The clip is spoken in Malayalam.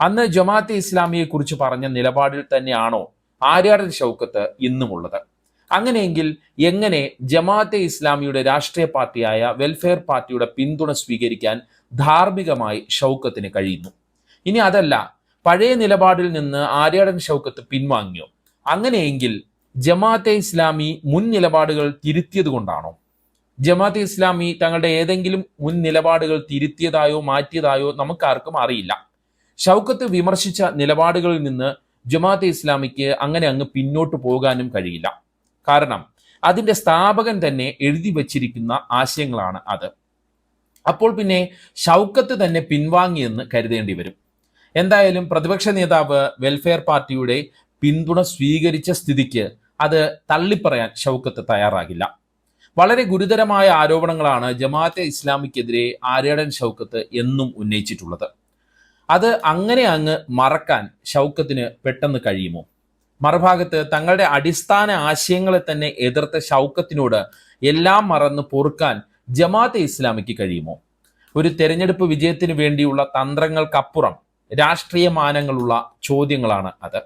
അന്ന് ജമാഅത്തെ ഇസ്ലാമിയെ കുറിച്ച് പറഞ്ഞ നിലപാടിൽ തന്നെയാണോ ആര്യാടൻ ഷൗക്കത്ത് ഇന്നുമുള്ളത്? അങ്ങനെയെങ്കിൽ എങ്ങനെ ജമാഅത്തെ ഇസ്ലാമിയുടെ രാഷ്ട്രീയ പാർട്ടിയായ വെൽഫെയർ പാർട്ടിയുടെ പിന്തുണ സ്വീകരിക്കാൻ ധാർമ്മികമായി ഷൗക്കത്തിന് കഴിയുന്നു? ഇനി അതല്ല പഴയ നിലപാടിൽ നിന്ന് ആര്യാടൻ ഷൗക്കത്ത് പിൻവാങ്ങിയോ? അങ്ങനെയെങ്കിൽ ജമാഅത്തെ ഇസ്ലാമി മുൻ നിലപാടുകൾ തിരുത്തിയത് കൊണ്ടാണോ? ജമാഅത്തെ ഇസ്ലാമി തങ്ങളുടെ ഏതെങ്കിലും മുൻ നിലപാടുകൾ തിരുത്തിയതായോ മാറ്റിയതായോ നമുക്കാർക്കും അറിയില്ല. ഷൗക്കത്ത് വിമർശിച്ച നിലപാടുകളിൽ നിന്ന് ജമാഅത്തെ ഇസ്ലാമിക്ക് അങ്ങനെ അങ്ങ് പിന്നോട്ട് പോകാനും കഴിയില്ല. കാരണം അതിന്റെ സ്ഥാപകൻ തന്നെ എഴുതി വച്ചിരിക്കുന്ന ആശയങ്ങളാണ് അത്. അപ്പോൾ പിന്നെ ഷൗക്കത്ത് തന്നെ പിൻവാങ്ങിയെന്ന് കരുതേണ്ടി വരും. എന്തായാലും പ്രതിപക്ഷ നേതാവ് വെൽഫെയർ പാർട്ടിയുടെ പിന്തുണ സ്വീകരിച്ച സ്ഥിതിക്ക് അത് തള്ളിപ്പറയാൻ ഷൗക്കത്ത് തയ്യാറാകില്ല. വളരെ ഗുരുതരമായ ആരോപണങ്ങളാണ് ജമാഅത്തെ ഇസ്ലാമിക്കെതിരെ ആര്യടൻ ഷൗക്കത്ത് എന്നും ഉന്നയിച്ചിട്ടുള്ളത്. അത് അങ്ങനെ അങ്ങ് മറക്കാൻ ഷൗക്കത്തിന് പെട്ടെന്ന് കഴിയുമോ? മറുഭാഗത്ത് തങ്ങളുടെ അടിസ്ഥാന ആശയങ്ങളെ തന്നെ എതിർത്ത ഷൗക്കത്തിനോട് എല്ലാം മറന്ന് പൊറുക്കാൻ ജമാഅത്തെ ഇസ്ലാമിക്ക് കഴിയുമോ? ഒരു തെരഞ്ഞെടുപ്പ് വിജയത്തിന് വേണ്ടിയുള്ള തന്ത്രങ്ങൾക്കപ്പുറം രാഷ്ട്രീയ മാനങ്ങളുള്ള ചോദ്യങ്ങളാണ് അത്.